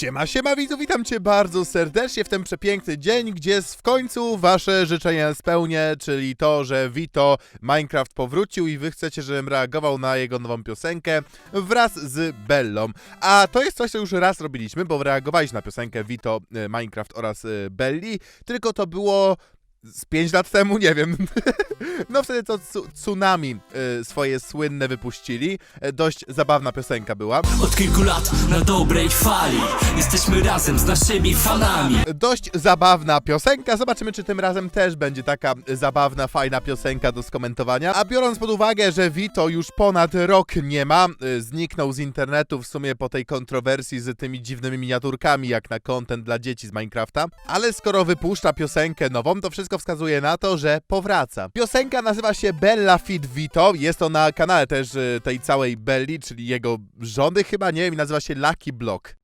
Siema, siema widzu, witam cię bardzo serdecznie w ten przepiękny dzień, gdzie w końcu wasze życzenia spełnię, czyli to, że Vito Minecraft powrócił i wy chcecie, żebym reagował na jego nową piosenkę wraz z Bellą. A to jest coś, co już raz robiliśmy, bo reagowaliśmy na piosenkę Vito e, Minecraft oraz e, Belli, tylko to było z 5 lat temu, nie wiem. no wtedy to tsu- Tsunami e, swoje słynne wypuścili. E, Dość zabawna piosenka była. Od kilku lat na dobrej fali Jesteśmy razem z naszymi fanami Dość zabawna piosenka. Zobaczymy, czy tym razem też będzie taka zabawna, fajna piosenka do skomentowania. A biorąc pod uwagę, że Vito już ponad rok nie ma, y, zniknął z internetu w sumie po tej kontrowersji z tymi dziwnymi miniaturkami, jak na content dla dzieci z Minecrafta. Ale skoro wypuszcza piosenkę nową, to wszystko wskazuje na to, że powraca. Piosenka nazywa się Bella Fit Vito. Jest to na kanale też y, tej całej Belli, czyli jego żony chyba, nie wiem, nazywa się Lucky Block.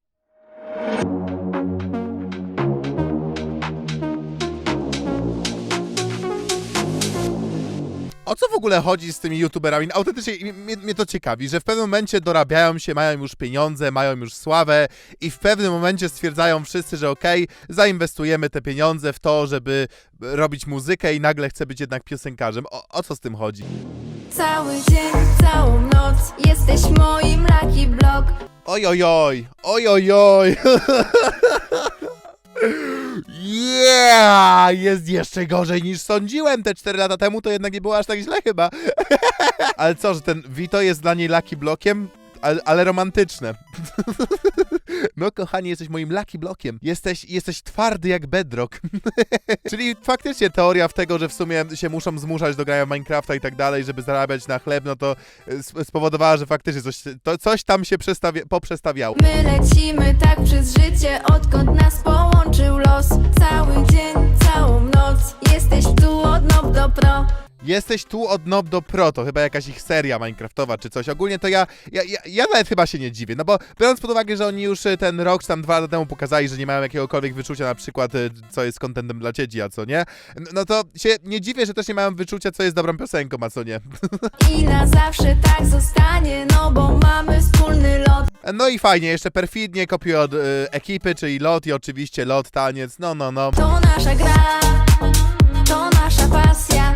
O co w ogóle chodzi z tymi youtuberami? Autentycznie mnie, mnie to ciekawi, że w pewnym momencie dorabiają się, mają już pieniądze, mają już sławę i w pewnym momencie stwierdzają wszyscy, że okej, zainwestujemy te pieniądze w to, żeby robić muzykę i nagle chce być jednak piosenkarzem. O, o co z tym chodzi? Cały dzień, całą noc jesteś moim lucky block. Oj, oj, oj, oj, oj, oj. Yeah! Jest jeszcze gorzej niż sądziłem. Te 4 lata temu to jednak nie było aż tak źle chyba. Ale co, że ten Vito jest dla niej Lucky Blockiem? Ale, ale romantyczne. No kochani, jesteś moim Lucky Blockiem. Jesteś, jesteś twardy jak bedrock. Czyli faktycznie teoria w tego, że w sumie się muszą zmuszać do grania w Minecrafta i tak dalej, żeby zarabiać na chleb, no to e, sp- spowodowała, że faktycznie coś, to, coś tam się przestawi- poprzestawiało. My lecimy tak przez życie, odkąd nas połączył los. Cały dzień, całą noc jesteś tu od nob do pro. Jesteś tu od Nob do Pro, to chyba jakaś ich seria Minecraftowa czy coś. Ogólnie to ja, ja, ja, ja nawet chyba się nie dziwię, no bo biorąc pod uwagę, że oni już e, ten rok czy tam dwa lata temu pokazali, że nie mają jakiegokolwiek wyczucia na przykład, e, co jest contentem dla dzieci, a co nie, no to się nie dziwię, że też nie mają wyczucia, co jest dobrą piosenką, a co nie. I na zawsze tak zostanie, no bo mamy wspólny lot. No i fajnie, jeszcze perfidnie kopiuję od e, ekipy, czyli lot i oczywiście lot, taniec, no, no, no. To nasza gra, to nasza pasja.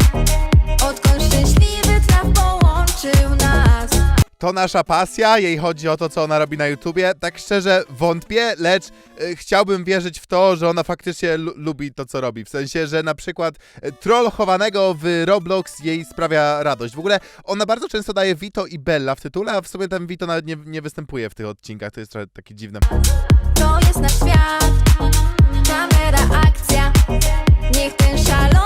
To nasza pasja, jej chodzi o to, co ona robi na YouTubie. Tak szczerze wątpię, lecz y, chciałbym wierzyć w to, że ona faktycznie lu- lubi to, co robi. W sensie, że na przykład y, troll chowanego w Roblox jej sprawia radość. W ogóle ona bardzo często daje Vito i Bella w tytule, a w sumie ten Vito nawet nie, nie występuje w tych odcinkach. To jest trochę takie dziwne. To jest nasz świat, kamera, akcja. Niech ten trwa.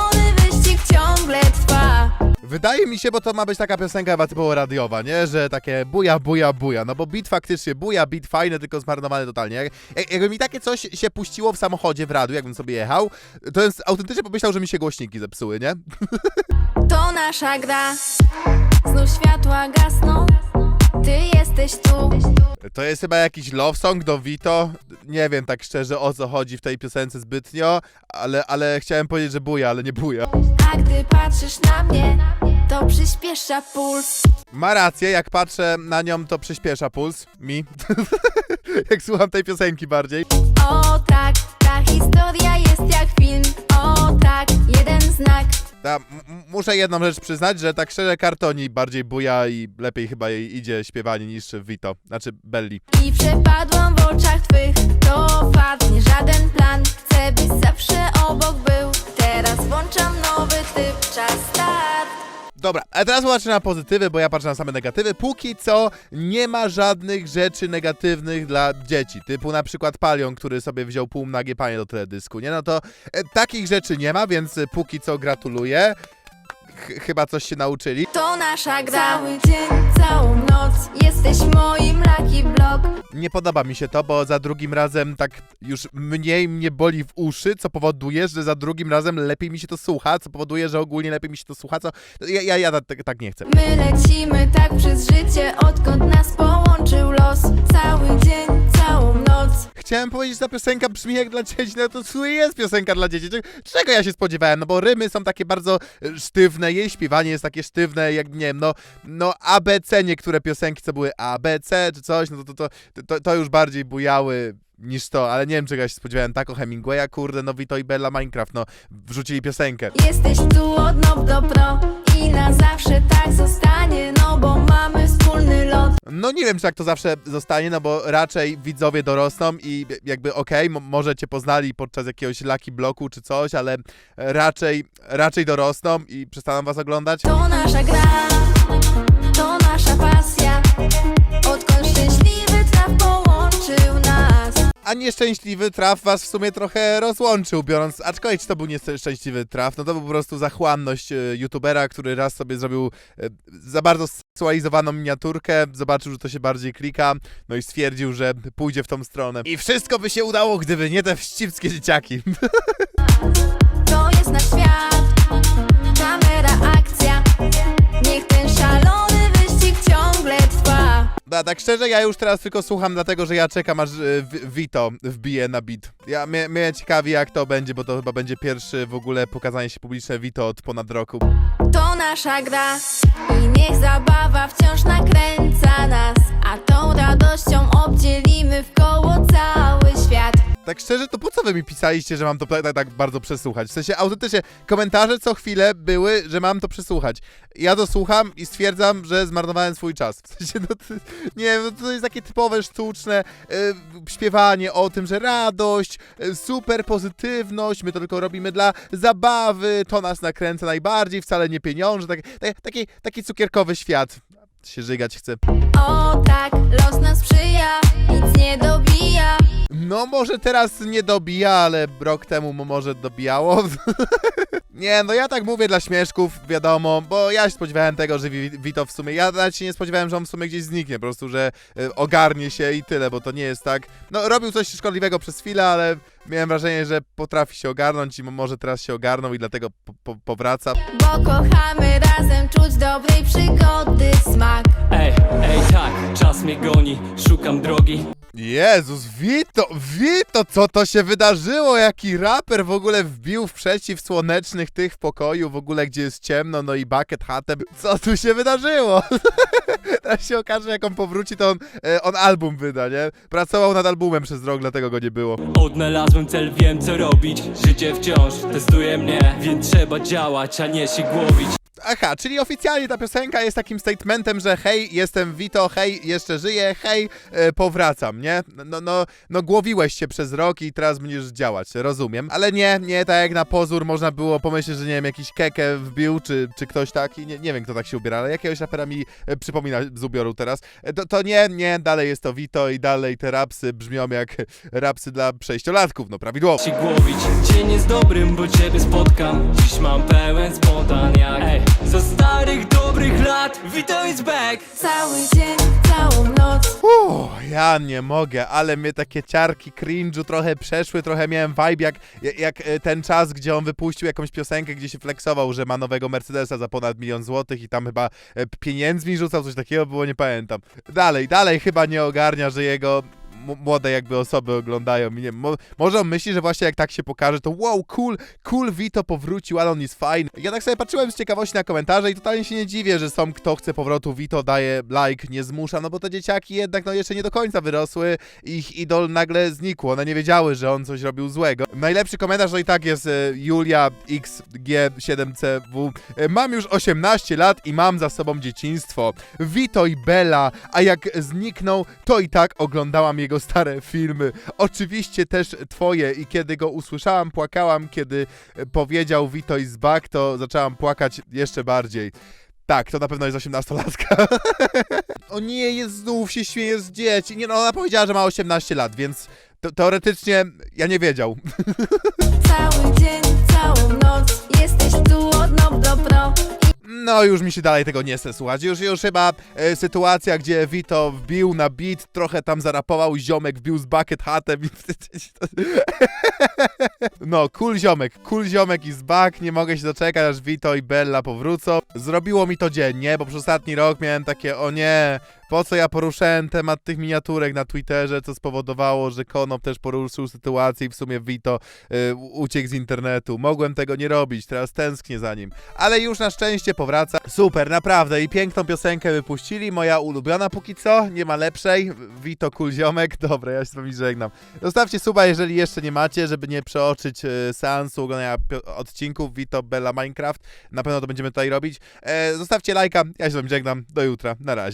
Wydaje mi się, bo to ma być taka piosenka chyba typowo radiowa, nie? Że takie buja, buja, buja. No bo beat faktycznie buja, beat fajny, tylko zmarnowany totalnie. Jak, jak- jakby mi takie coś się puściło w samochodzie w radiu, jakbym sobie jechał, to jest autentycznie pomyślał, że mi się głośniki zepsuły, nie? To nasza gra, znów światła gasną. Ty jesteś tu. To jest chyba jakiś love song do Vito. Nie wiem tak szczerze o co chodzi w tej piosence zbytnio, ale, ale chciałem powiedzieć, że buja, ale nie buja. A gdy patrzysz na mnie, to przyspiesza puls. Ma rację, jak patrzę na nią, to przyspiesza puls. Mi. jak słucham tej piosenki bardziej. O tak, ta historia jest jak film. O tak, jeden znak. M- muszę jedną rzecz przyznać, że tak szczerze kartoni bardziej buja i lepiej chyba jej idzie śpiewanie niż Vito, znaczy Belli. I przepadłam w oczach twych. To fakt, nie żaden plan. Chcę byś zawsze obok był. Teraz włączam nowy typ, czas start. Dobra, a teraz patrzę na pozytywy, bo ja patrzę na same negatywy. Póki co nie ma żadnych rzeczy negatywnych dla dzieci, typu na przykład Palion, który sobie wziął półnagie panie do teledysku, nie? No to e, takich rzeczy nie ma, więc e, póki co gratuluję. Ch chyba coś się nauczyli. To nasza gra. Cały dzień, całą noc jesteś moim lucky block. Nie podoba mi się to, bo za drugim razem tak już mniej mnie boli w uszy, co powoduje, że za drugim razem lepiej mi się to słucha, co powoduje, że ogólnie lepiej mi się to słucha, co... Ja, ja, ja tak, tak nie chcę. My lecimy tak przez życie, odkąd nas połączył los. Cały dzień, całą noc. Chciałem powiedzieć, że ta piosenka brzmi jak dla dzieci, no to jest piosenka dla dzieci? Czeg- Czego ja się spodziewałem? No bo rymy są takie bardzo e, sztywne, jej śpiewanie jest takie sztywne, jak nie wiem, no, no ABC niektóre piosenki, co były ABC czy coś, no to, to, to, to, to już bardziej bujały niż to, ale nie wiem czego ja się spodziewałem, tak o Hemingwaya, kurde, no Vito i Bella Minecraft, no, wrzucili piosenkę. Jesteś tu od nob do pro I na zawsze tak zostanie No bo mamy wspólny lot No nie wiem, czy tak to zawsze zostanie, no bo raczej widzowie dorosną i jakby okej, mo- może cię poznali podczas jakiegoś Lucky Bloku czy coś, ale raczej, raczej dorosną i przestaną was oglądać. To nasza gra nieszczęśliwy traf was w sumie trochę rozłączył, biorąc, aczkolwiek to był nieszczęśliwy traf, no to był po prostu zachłanność e, youtubera, który raz sobie zrobił e, za bardzo seksualizowaną miniaturkę, zobaczył, że to się bardziej klika, no i stwierdził, że pójdzie w tą stronę. I wszystko by się udało, gdyby nie te wścibskie dzieciaki. No, tak szczerze, ja już teraz tylko słucham, dlatego że ja czekam, aż e, Vito wbije na beat. Ja mnie, mnie ciekawi, jak to będzie, bo to chyba będzie pierwszy w ogóle pokazanie się publiczne Vito od ponad roku. To nasza gra I niech zabawa wciąż nakręca nas A tą radością obdzielimy w koło cały świat Tak szczerze, to po co wy mi pisaliście, że mam to tak, tak, tak bardzo przesłuchać? W sensie, autentycznie, komentarze co chwilę były, że mam to przesłuchać. Ja to słucham i stwierdzam, że zmarnowałem swój czas. W sensie, no to, nie no to jest takie typowe, sztuczne e, śpiewanie o tym, że radość, e, super pozytywność, my to tylko robimy dla zabawy, to nas nakręca najbardziej, wcale nie pieniądze, tak, tak, taki, taki cukierkowy świat. Się żygać chce. O tak, los nam sprzyja Nic nie dobija No może teraz nie dobija, ale rok temu mu może dobijało. nie, no ja tak mówię dla śmieszków, wiadomo, bo ja się spodziewałem tego, że Wi- Vito w sumie, ja nawet się nie spodziewałem, że on w sumie gdzieś zniknie, po prostu, że y, ogarnie się i tyle, bo to nie jest tak. No robił coś szkodliwego przez chwilę, ale miałem wrażenie, że potrafi się ogarnąć i może teraz się ogarnął i dlatego po, po, powraca. Bo kochamy razem czuć dobrej przygody smak Ej, ej tak, czas mnie goni, szukam drogi Jezus, Vito, Vito, co to się wydarzyło? Jaki raper w ogóle wbił w przeciwsłonecznych tych w pokoju, w ogóle gdzie jest ciemno, no i bucket hatem. Co tu się wydarzyło? Teraz się okaże, jak on powróci, to on, e, on album wyda, nie? Pracował nad albumem przez rok, dlatego go nie było. Odnalazłem cel, wiem co robić Życie wciąż testuje mnie Więc trzeba działać, a nie się głowić Aha, czyli oficjalnie ta piosenka jest takim statementem, że hej, jestem Vito, hej, jeszcze żyję, hej, e, powracam, nie? No, no, no głowiłeś się przez rok i teraz będziesz działać, rozumiem. Ale nie, nie, tak jak na pozór można było pomyśleć, że nie wiem, jakiś kekę wbił, czy, czy ktoś taki, nie, nie wiem kto tak się ubiera, ale jakiegoś rapera mi e, przypomina z ubioru teraz. E, to, to nie, nie, dalej jest to Vito i dalej te rapsy brzmią jak rapsy dla przejściolatków, no prawidłowo. się głowić Dzień jest dobrym, bo ciebie spotkam Dziś mam pełen spontan jak Ej, za starych dobrych lat Vito is back Cały dzień, całą noc Uff, ja nie mogę, ale mnie takie ciarki cringe'u trochę przeszły, trochę miałem vibe jak, jak e, ten czas, gdzie on wypuścił jakąś piosenkę, gdzie się flexował, że ma nowego Mercedesa za ponad milion złotych i tam chyba e, pieniędzmi rzucał, coś takiego było, nie pamiętam. Dalej, dalej chyba nie ogarnia, że jego młode jakby osoby oglądają nie mo może on myśli, że właśnie jak tak się pokaże, to wow, cool, cool, Vito powrócił, ale on jest fajny. Ja tak sobie patrzyłem z ciekawości na komentarze i totalnie się nie dziwię, że są kto chce powrotu Vito, daje like, nie zmusza, no bo te dzieciaki jednak no jeszcze nie do końca wyrosły, ich idol nagle znikło, one nie wiedziały, że on coś robił złego. Najlepszy komentarz to i tak jest e, Julia XG7CW. E, Mam już 18 lat i mam za sobą dzieciństwo. Vito i Bella, a jak zniknął, to i tak oglądałam jego stare filmy. Oczywiście też twoje i kiedy go usłyszałam, płakałam, kiedy e, powiedział Vito is back, to zaczęłam płakać jeszcze bardziej. Tak, to na pewno jest 18-latka. o nie, jest znów się śmieje z dzieci. Nie no, ona powiedziała, że ma 18 lat, więc te- teoretycznie ja nie wiedział. Cały dzień, No, już mi się dalej tego nie chce słuchać. Już, już chyba e, sytuacja, gdzie Vito wbił na beat, trochę tam zarapował, ziomek wbił z bucket hatem i... No, cool ziomek, cool ziomek i z back, nie mogę się doczekać, aż Vito i Bella powrócą. Zrobiło mi to dzień, nie? Bo przez ostatni rok miałem takie, o nie, po co ja poruszałem temat tych miniaturek na Twitterze, co spowodowało, że Konop też poruszył sytuację i w sumie Vito y, uciekł z internetu. Mogłem tego nie robić, teraz tęsknię za nim. Ale już na szczęście powraca. Super, naprawdę. I piękną piosenkę wypuścili. Moja ulubiona póki co. Nie ma lepszej. Vito Cool Ziomek. Dobra, ja się z wami żegnam. Zostawcie suba, jeżeli jeszcze nie macie, żeby nie przeoczyć y, seansu oglądania odcinków Vito Bella Minecraft. Na pewno to będziemy tutaj robić. E, zostawcie lajka. Ja się z wami żegnam. Do jutra. Na razie.